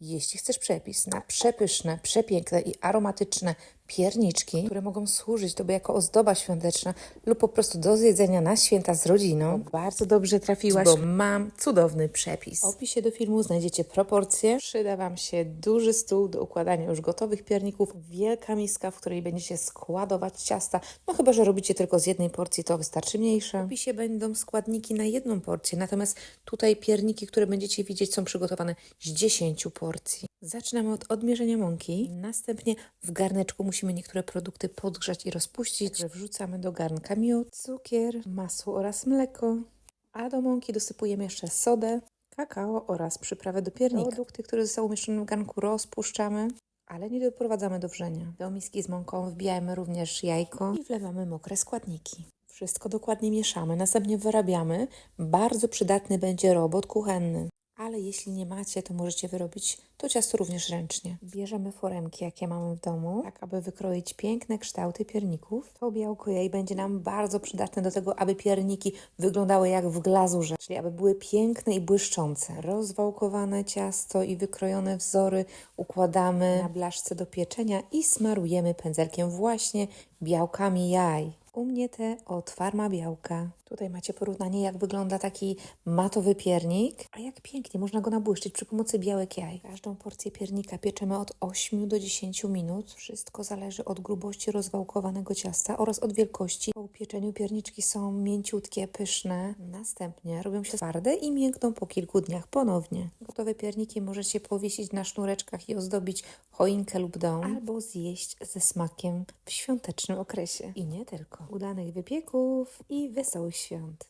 Jeśli chcesz przepis na przepyszne, przepiękne i aromatyczne pierniczki, które mogą służyć Tobie jako ozdoba świąteczna lub po prostu do zjedzenia na święta z rodziną, to bardzo dobrze trafiłaś, bo mam cudowny przepis. W opisie do filmu znajdziecie proporcje. Przyda Wam się duży stół do układania już gotowych pierników, wielka miska, w której będziecie składować ciasta. No chyba, że robicie tylko z jednej porcji, to wystarczy mniejsze. W opisie będą składniki na jedną porcję, natomiast tutaj pierniki, które będziecie widzieć, są przygotowane z 10 porcji. Zaczynamy od odmierzenia mąki. Następnie w garneczku musimy niektóre produkty podgrzać i rozpuścić. Wrzucamy do garnka miód, cukier, masło oraz mleko. A do mąki dosypujemy jeszcze sodę, kakao oraz przyprawę do piernika. Produkty, które zostały umieszczone w garnku rozpuszczamy, ale nie doprowadzamy do wrzenia. Do miski z mąką wbijamy również jajko i wlewamy mokre składniki. Wszystko dokładnie mieszamy, następnie wyrabiamy. Bardzo przydatny będzie robot kuchenny. Ale jeśli nie macie, to możecie wyrobić to ciasto również ręcznie. Bierzemy foremki, jakie mamy w domu, tak aby wykroić piękne kształty pierników. To białko jaj będzie nam bardzo przydatne do tego, aby pierniki wyglądały jak w glazurze, czyli aby były piękne i błyszczące. Rozwałkowane ciasto i wykrojone wzory układamy na blaszce do pieczenia i smarujemy pędzelkiem właśnie białkami jaj. U mnie te od Farma Białka. Tutaj macie porównanie, jak wygląda taki matowy piernik, a jak pięknie można go nabłyszczyć przy pomocy białek jaj. Każdą porcję piernika pieczemy od 8 do 10 minut. Wszystko zależy od grubości rozwałkowanego ciasta oraz od wielkości. Po upieczeniu pierniczki są mięciutkie, pyszne. Następnie robią się twarde i miękną po kilku dniach ponownie. Gotowe pierniki możecie powiesić na sznureczkach i ozdobić choinkę lub dom, albo zjeść ze smakiem w świątecznym okresie. I nie tylko. Udanych wypieków i wesołych świąt.